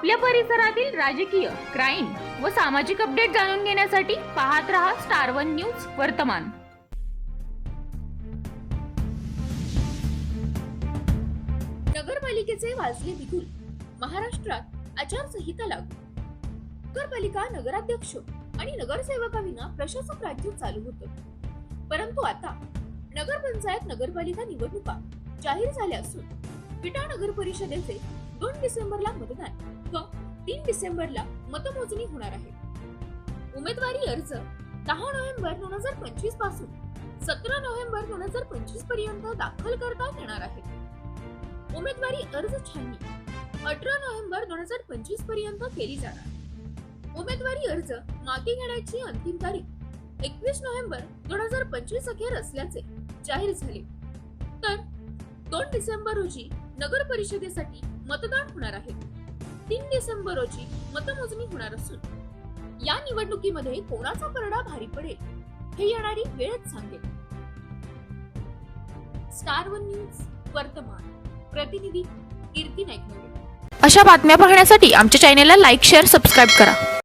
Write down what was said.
आपल्या परिसरातील राजकीय क्राईम व सामाजिक अपडेट जाणून घेण्यासाठी पाहत रहा स्टार वन न्यूज वर्तमान. नगरपालिकेचे वाजले बिगुल. महाराष्ट्रात आचारसंहिता लागू. नगरपालिका नगराध्यक्ष आणि नगरसेवकाविना प्रशासक राज्य चालू होतं. परंतु आता नगरपंचायत नगरपालिका निवडणुका जाहीर झाल्या असून विटा नगर परिषदेचे दोन डिसेंबरला मतदान. व तीन डिसेंबरला मतमोजणी होणार आहे. उमेदवारी अर्ज दहा नोव्हेंबर दोन हजार पंचवीसपासून सतरा नोव्हेंबर दोन हजार पंचवीसपर्यंत दाखल करता येणार आहे. उमेदवारी अर्ज छाननी अठरा नोव्हेंबर दोन हजार पंचवीसपर्यंत केली जाणार. उमेदवारी अर्ज मागे घेण्याची अंतिम तारीख एकवीस नोव्हेंबर दोन हजार पंचवीस अखेर असल्याचे जाहीर झाले. तर दोन डिसेंबर रोजी नगर परिषदेसाठी मतदान होणार आहे. तीन डिसेंबर रोजी मतमोजणी होणार असून या निवडणुकीमध्ये कोणाचा परडा भारी पडेल हे येणारी वेळच सांगेल. स्टार वन न्यूज वर्तमान. प्रतिनिधी कीर्ती नाईक अशा बातम्या पाहण्यासाठी आमच्या चॅनेलला लाईक शेअर सबस्क्राईब करा.